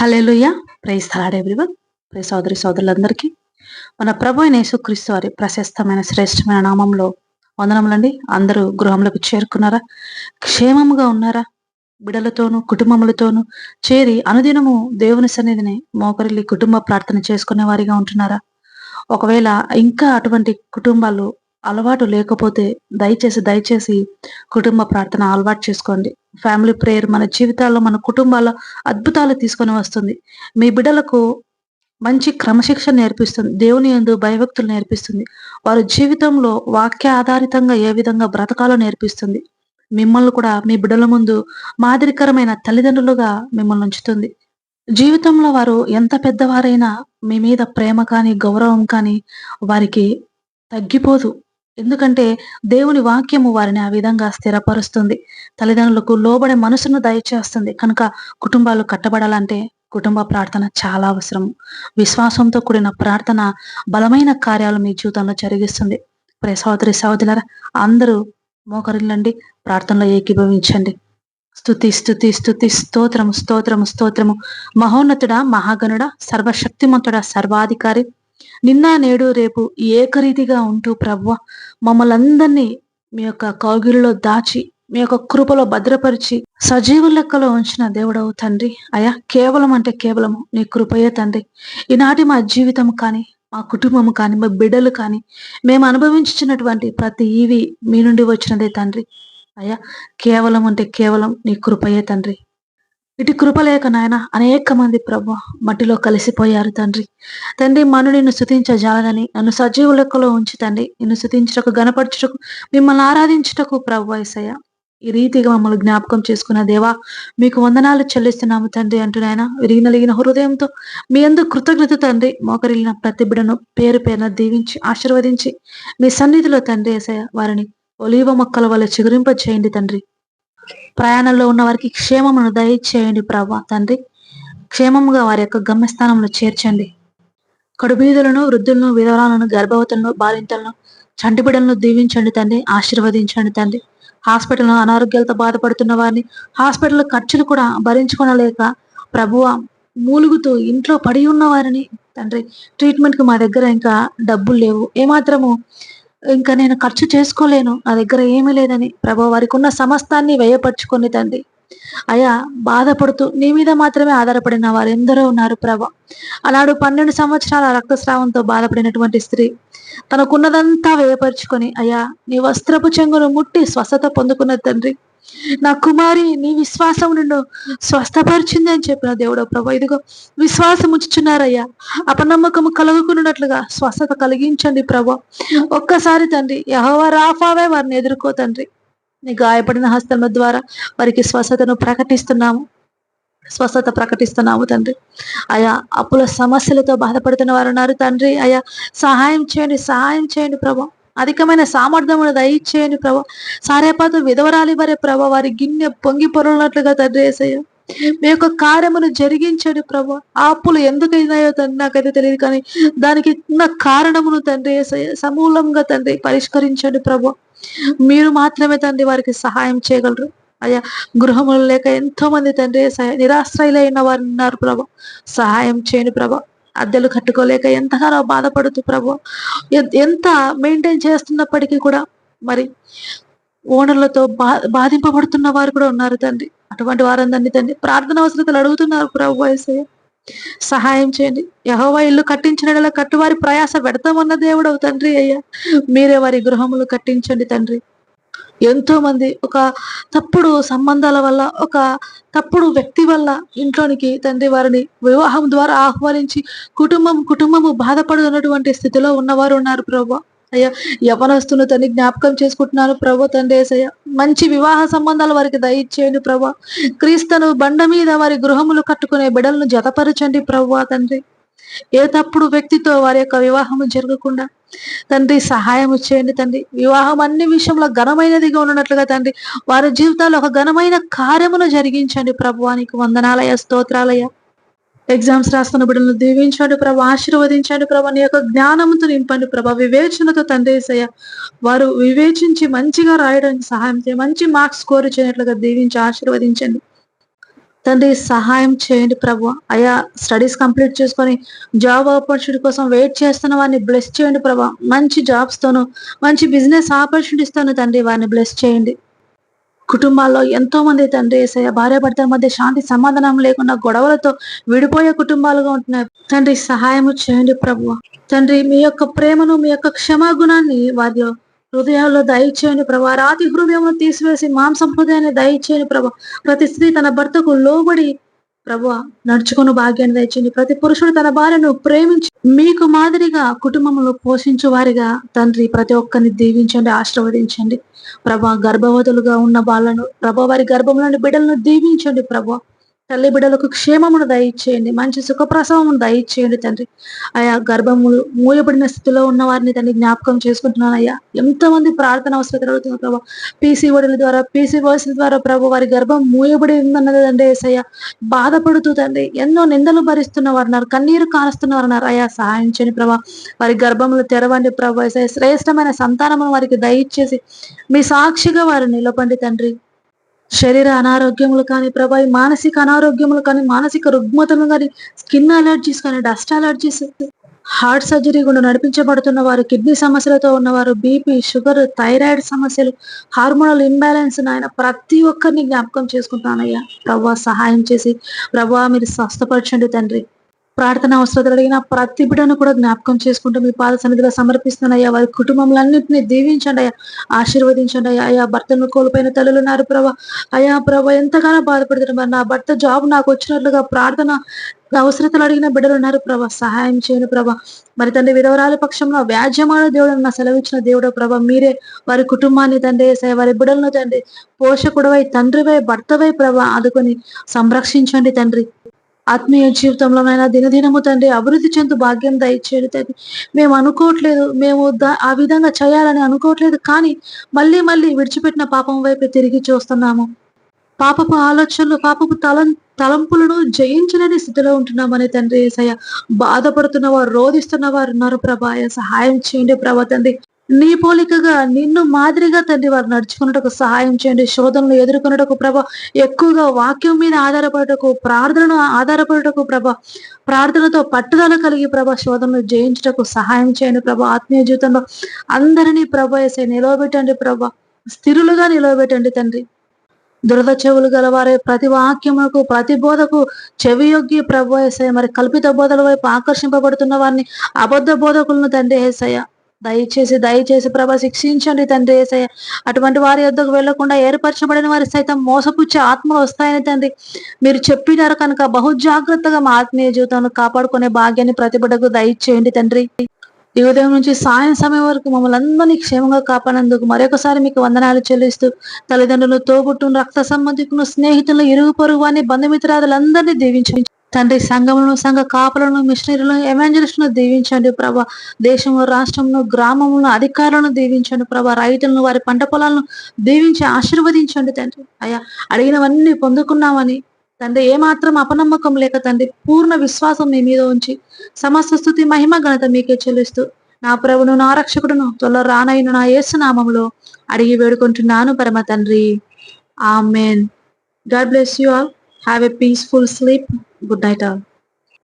Hallelujah. Praise the Lord everyone. Praise సోదరి సోదరులందరికీ. మన ప్రభు యేసుక్రీస్తు వారి ప్రశస్తమైన శ్రేష్టమైన నామంలో వందనములండి. అందరూ గృహంలోకి చేరుకున్నారా? క్షేమంగా ఉన్నారా? బిడలతోనూ కుటుంబములతోనూ చేరి అనుదినము దేవుని సన్నిధిని మోకరిల్లి కుటుంబ ప్రార్థన చేసుకునే వారిగా ఉంటున్నారా? ఒకవేళ ఇంకా అటువంటి కుటుంబాలు అలవాటు లేకపోతే దయచేసి దయచేసి కుటుంబ ప్రార్థన అలవాటు చేసుకోండి. ఫ్యామిలీ ప్రేయర్ మన జీవితాల్లో మన కుటుంబాల్లో అద్భుతాలు తీసుకొని వస్తుంది. మీ బిడ్డలకు మంచి క్రమశిక్షణ నేర్పిస్తుంది. దేవుని యందు భయభక్తులు నేర్పిస్తుంది. వారి జీవితంలో వాక్య ఆధారితంగా ఏ విధంగా బ్రతకాలో నేర్పిస్తుంది. మిమ్మల్ని కూడా మీ బిడ్డల ముందు మాదిరికరమైన తల్లిదండ్రులుగా మిమ్మల్ని ఉంచుతుంది. జీవితంలో వారు ఎంత పెద్దవారైనా మీ మీద ప్రేమ కానీ గౌరవం కానీ వారికి తగ్గిపోదు. ఎందుకంటే దేవుని వాక్యము వారిని ఆ విధంగా స్థిరపరుస్తుంది. తల్లిదండ్రులకు లోబడే మనసును దయచేస్తుంది. కనుక కుటుంబాలు కట్టబడాలంటే కుటుంబ ప్రార్థన చాలా అవసరం. విశ్వాసంతో కూడిన ప్రార్థన బలమైన కార్యాలు మీ జీవితంలో జరిగిస్తుంది. ప్రే సహోదరి సహోదరులారా అందరూ మోకరిల్లండి ప్రార్థనలో ఏకీభవించండి. స్తుతి స్థుతి స్థుతి స్తోత్రము స్తోత్రము స్తోత్రము. మహోన్నతుడా మహాగణుడా సర్వశక్తిమంతుడా సర్వాధికారి నిన్న నేడు రేపు ఏకరీతిగా ఉంటూ ప్రభు మమ్మల్ని అందరినీ మీ యొక్క కౌగిలిలో దాచి మీ యొక్క కృపలో భద్రపరిచి సజీవ లెక్కలో ఉంచిన దేవుడవు తండ్రి. అయా కేవలం అంటే కేవలం నీ కృపయే తండ్రి. ఈనాటి మా జీవితం కానీ మా కుటుంబం కానీ మా బిడ్డలు కానీ మేము అనుభవించినటువంటి ప్రతి ఈవి మీ నుండి వచ్చినదే తండ్రి. అయ్యా కేవలం అంటే కేవలం నీ కృపయే తండ్రి. ఇటు కృపలేక నాయన అనేక మంది ప్రభు మట్టిలో కలిసిపోయారు తండ్రి. తండ్రి మను నిన్ను స్థుతించజాలని నన్ను సజీవ లెక్కలో ఉంచి తండ్రి నిన్ను స్థుతించటకు గణపరచుటకు మిమ్మల్ని ఆరాధించుటకు ప్రభు ఏసయ్య. ఈ రీతిగా మమ్మల్ని జ్ఞాపకం చేసుకున్న దేవా మీకు వందనాలు చెల్లిస్తున్నాము తండ్రి అంటున్నాయన విరిగినలిగిన హృదయంతో మీ అందు కృతజ్ఞత తండ్రి మోకరిల్లిన ప్రతి బిడను పేరు పేరున దీవించి ఆశీర్వదించి మీ సన్నిధిలో తండ్రి ఏసయ్య వారిని ఒలీవ మొక్కల వల్ల చిగురింప చేయండి తండ్రి. ప్రయాణంలో ఉన్న వారికి క్షేమమును దయచేయండి ప్రభా తండ్రి. క్షేమముగా వారి యొక్క గమ్యస్థానంలో చేర్చండి. కడుబీదులను వృద్ధులను విధవరాలను గర్భవతులను బాలింతలను చంటిబిడలను దీవించండి తండ్రి ఆశీర్వదించండి తండ్రి. హాస్పిటల్లో అనారోగ్యాలతో బాధపడుతున్న వారిని హాస్పిటల్ ఖర్చులు కూడా భరించుకోనలేక ప్రభువ మూలుగుతూ ఇంట్లో పడి ఉన్న వారిని తండ్రి. ట్రీట్మెంట్కి మా దగ్గర ఇంకా డబ్బులు లేవు. ఏమాత్రము ఇంకా నేను ఖర్చు చేసుకోలేను. నా దగ్గర ఏమీ లేదని ప్రభు వారికి ఉన్న సమస్తాన్ని వ్యయపరుచుకొని తండ్రి. అయా బాధపడుతూ నీ మీద మాత్రమే ఆధారపడిన వారు ఎందరో ఉన్నారు ప్రభ. అలాడు పన్నెండు సంవత్సరాల రక్తస్రావంతో బాధపడినటువంటి స్త్రీ తనకున్నదంతా వ్యయపరుచుకొని అయ్యా నీ వస్త్రపు చెంగును ముట్టి స్వస్థత పొందుకున్న తండ్రి. నా కుమారి నీ విశ్వాసం నిన్ను స్వస్థపరిచింది అని చెప్పిన దేవుడు. ప్రభా ఇదిగో విశ్వాసం ఉంచుచున్నారయ్యా. అపనమ్మకము కలుగుకున్నట్లుగా స్వస్థత కలిగించండి ప్రభా. ఒక్కసారి తండ్రి యహోవ రాఫావే వారిని ఎదుర్కో తండ్రి. నీ గాయపడిన హస్తముల ద్వారా వారికి స్వస్థతను ప్రకటిస్తున్నాము. స్వస్థత ప్రకటిస్తున్నాము తండ్రి. అయా అప్పుల సమస్యలతో బాధపడుతున్న వారు ఉన్నారు తండ్రి. అయా సహాయం చేయండి సహాయం చేయండి ప్రభా. అధికమైన సామర్థ్యమును దయచేయని ప్రభా. సారేపాత విధవరాలి వారే ప్రభా. వారి గిన్నె పొంగి పొరలున్నట్లుగా తండ్రి మీ యొక్క కార్యమును జరిగించండి ప్రభు. అప్పులు ఎందుకైనాయో తండ్రి నాకైతే తెలియదు కానీ దానికి ఉన్న కారణమును తండ్రి సమూలంగా తండ్రి పరిష్కరించండి ప్రభు. మీరు మాత్రమే తండ్రి వారికి సహాయం చేయగలరు. అయ్యా గృహములు లేక ఎంతో మంది తండ్రి నిరాశ్రయులైన వారు ఉన్నారు ప్రభా. సహాయం చేయని ప్రభా. అద్దెలు కట్టుకోలేక ఎంతగానో బాధపడుతూ ప్రభు? ఎంత మెయింటైన్ చేస్తున్నప్పటికీ కూడా మరి ఓనర్లతో బా బాధింపబడుతున్న వారు కూడా ఉన్నారు తండ్రి. అటువంటి వారందరినీ తండ్రి ప్రార్థన అవసరతలు అడుగుతున్నారు ప్రభు వయసయ్య సహాయం చేయండి. యహోవా ఇల్లు కట్టించిన కట్టువారి ప్రయాస పెడతామన్న దేవుడవు తండ్రి అయ్యా. మీరే వారి గృహములు కట్టించండి తండ్రి. ఎంతో మంది ఒక తప్పుడు సంబంధాల వల్ల ఒక తప్పుడు వ్యక్తి వల్ల ఇంట్లోనికి తండ్రి వారిని వివాహం ద్వారా ఆహ్వానించి కుటుంబం కుటుంబము బాధపడుతున్నటువంటి స్థితిలో ఉన్నవారు ఉన్నారు ప్రభు. అయ్యా యవనస్తును తండ్రి జ్ఞాపకం చేసుకుంటున్నాను ప్రభు తండ్రి ఏసయ్య. మంచి వివాహ సంబంధాలు వారికి దయచేయండి ప్రభు. క్రీస్తును బండ మీద వారి గృహములు కట్టుకునే బిడలను జతపరచండి ప్రభు తండ్రి. ఏ తప్పుడు వ్యక్తితో వారి యొక్క వివాహము జరగకుండా తండ్రి సహాయం చేయండి తండ్రి. వివాహం అన్ని విషయంలో ఘనమైనదిగా ఉన్నట్లుగా తండ్రి. వారి జీవితాల్లో ఒక ఘనమైన కార్యమును జరిగించండి ప్రభువానికి వందనాలయ స్తోత్రాలయ ఎగ్జామ్స్ రాస్తున్న బిడ్డలను దీవించండి ప్రభా. ఆశీర్వదించండి ప్రభా. నీ యొక్క జ్ఞానంతో నింపండి ప్రభా. వివేచనతో తండ్రిసయ్య వారు వివేచించి మంచిగా రాయడానికి సహాయం చేయండి. మంచి మార్క్స్ స్కోర్ చేయనట్లుగా దీవించి ఆశీర్వదించండి. తండ్రి సహాయం చేయండి ప్రభు. అయా స్టడీస్ కంప్లీట్ చేసుకొని జాబ్ ఆపర్చునిటీ కోసం వెయిట్ చేస్తున్న వారిని బ్లెస్ చేయండి ప్రభు. మంచి జాబ్స్ తోను మంచి బిజినెస్ ఆపర్చునిటీస్ తోను తండ్రి వారిని బ్లెస్ చేయండి. కుటుంబాల్లో ఎంతో మంది తండ్రి ఏసయ్య భార్య భర్తల మధ్య శాంతి సమాధానం లేకుండా గొడవలతో విడిపోయే కుటుంబాలుగా ఉంటున్నాయి. తండ్రి సహాయం చేయండి ప్రభు. తండ్రి మీ యొక్క ప్రేమను మీ యొక్క క్షమాగుణాన్ని వారిలో హృదయాల్లో దయచేయండి ప్రభా. రాతి హృదయమును తీసివేసి మాంసం హృదయాన్ని దయచేయని ప్రభా. ప్రతి స్త్రీ తన భర్తకు లోబడి ప్రభు నడుచుకుని భాగ్యాన్ని దయచేయండి. ప్రతి పురుషుడు తన భార్యను ప్రేమించి మీకు మాదిరిగా కుటుంబంలో పోషించు వారిగా తండ్రి ప్రతి ఒక్కరిని దీవించండి ఆశీర్వదించండి. ప్రభా గర్భవతులుగా ఉన్న వాళ్ళను ప్రభా వారి గర్భంలోని బిడ్డలను దీవించండి ప్రభా. తల్లి బిడ్డలకు క్షేమమును దయచేయండి. మంచి సుఖప్రసవమును దయచేయండి తండ్రి. అయా గర్భములు మూయబడిన స్థితిలో ఉన్న వారిని తండ్రి జ్ఞాపకం చేసుకుంటున్నాను అయ్యా. ఎంతమంది ప్రార్థన అవసరం అడుగుతుంది ప్రభా. పీసీ ఒడిల ద్వారా పీసీ వాయిస్ ద్వారా ప్రభు వారి గర్భం మూయబడి ఉందన్నది తండ్రి ఏసయ్య. బాధపడుతూ తండ్రి ఎన్నో నిందలు భరిస్తున్న వారు కన్నీరు కారుస్తున్న వారు అయ్యా సహాయం చేయని ప్రభా. వారి గర్భములు తెరవండి ప్రభా శ్రేష్టమైన సంతానమును వారికి దయచేసి మీ సాక్షిగా వారు నిలబండి తండ్రి. శరీర అనారోగ్యములు కానీ ప్రభా ఈ మానసిక అనారోగ్యములు కానీ మానసిక రుగ్మతలు కానీ స్కిన్ అలర్జీస్ కానీ డస్ట్ అలర్జీస్ హార్ట్ సర్జరీ గుండా నడిపించబడుతున్న వారు కిడ్నీ సమస్యలతో ఉన్నవారు బీపీ షుగర్ థైరాయిడ్ సమస్యలు హార్మోనల్ ఇంబ్యాలెన్స్ నాయన ప్రతి ఒక్కరిని జ్ఞాపకం చేసుకుంటానయ్యా. ప్రభా సహాయం చేసి ప్రభా మీరు స్వస్థపరచండి తండ్రి. ప్రార్థన అవసరం అడిగిన ప్రతి బిడ్డను కూడా జ్ఞాపకం చేసుకుంటూ మీ పాద సన్నిధిలో సమర్పిస్తున్నాయ్యా వారి కుటుంబంలన్నింటినీ దీవించండి అయ్యా. ఆశీర్వదించండి అయ్యా. అయ్యా భర్తను కోల్పోయిన తల్లులు ఉన్నారు ప్రభా. అయ్యా ప్రభా ఎంతగానో బాధపడుతున్నారు మరి నా భర్త జాబ్ నాకు వచ్చినట్లుగా ప్రార్థన అవసరతలు అడిగిన బిడ్డలు ఉన్నారు ప్రభా. సహాయం చేయను ప్రభా. మరి తండ్రి విధవరాల పక్షంలో వ్యాజ్యమాన దేవుడు నా సెలవిచ్చిన దేవుడు ప్రభా మీరే వారి కుటుంబాన్ని తండ్రి వారి బిడ్డలను తండ్రి పోషకుడవై తండ్రివై భర్తవై ప్రభా ఆదుకొని సంరక్షించండి తండ్రి. ఆత్మీయ జీవితంలో జీవితంలోనైనా దినదినము తండ్రి అభివృద్ధి చెందు భాగ్యం దయచేది తండ్రి. మేము అనుకోవట్లేదు మేము ఆ విధంగా చేయాలని అనుకోవట్లేదు కానీ మళ్ళీ మళ్ళీ విడిచిపెట్టిన పాపం వైపు తిరిగి చూస్తున్నాము. పాపపు ఆలోచనలు పాపపు తలం తలంపులను జయించలేని స్థితిలో ఉంటున్నామని తండ్రి ఏసయ్య. బాధపడుతున్న వారు రోధిస్తున్న వారు ఉన్నారు ప్రభా. సహాయం చేయండి ప్రభా తండ్రి. నీ పోలికగా నిన్ను మాదిరిగా తండ్రి వారు నడుచుకున్నటకు సహాయం చేయండి. శోధనలు ఎదుర్కొన్నటకు ప్రభ ఎక్కువగా వాక్యం మీద ఆధారపడటకు ప్రార్థనను ఆధారపడటకు ప్రభ ప్రార్థనతో పట్టుదల కలిగి ప్రభ శోధనలు జయించటకు సహాయం చేయండి ప్రభ. ఆత్మీయ జీవితంలో అందరినీ ప్రభ వేసే నిలవబెట్టండి ప్రభ. స్థిరులుగా నిలవబెట్టండి తండ్రి. దురద చెవులు గలవారే ప్రతి వాక్యములకు ప్రతి బోధకు చెవి యొగ్గి ప్రభు ఏసయ్య మరి కల్పిత బోధల వైపు ఆకర్షింపబడుతున్న వారిని అబద్ధ బోధకులను తండ్రి ఏసయ్య దయచేసి దయచేసి ప్రభ శిక్షించండి తండ్రి ఏసయ్య. అటువంటి వారి యొద్దకు వెళ్ళకుండా ఏర్పరచబడిన వారి సైతం మోసపుచ్చే ఆత్మలు వస్తాయని తండ్రి. మీరు చెప్పినారు కనుక బహు జాగ్రత్తగా మా ఆత్మీయ జీవితాన్ని కాపాడుకునే భాగ్యాన్ని ప్రతిబిడకు దయచేయండి తండ్రి. ఈ ఉదయం నుంచి సాయం సమయం వరకు మమ్మల్ని అందరినీ క్షేమంగా కాపాడినందుకు మరొకసారి మీకు వందనాలు చెల్లిస్తూ తల్లిదండ్రులు తోబుట్టును రక్త సంబంధికులను స్నేహితులను ఇరుగు పొరుగు అని బంధుమిత్రాదులందరినీ దీవించండి తండ్రి సంఘములను సంఘ కాపులను మిషనరీలను ఎవాంజలిస్టును దీవించండి ప్రభా. దేశంలో రాష్ట్రంలో గ్రామంలో అధికారులను దీవించండి ప్రభా. రైతులను వారి పంట పొలాలను దీవించి ఆశీర్వదించండి తండ్రి. అయ్యా అడిగినవన్నీ పొందుకున్నామని తండ్రి ఏమాత్రం అపనమ్మకం లేక తండ్రి పూర్ణ విశ్వాసం మీ మీద ఉంచి సమస్త స్థుతి మహిమ ఘనత మీకే చెల్లిస్తూ నా ప్రభును నా రక్షకుడును త్వరలో రానైన నా యేసునామంలో అడిగి వేడుకుంటున్నాను పరమ తండ్రి. Amen. God bless you all. Have a peaceful sleep. Good night all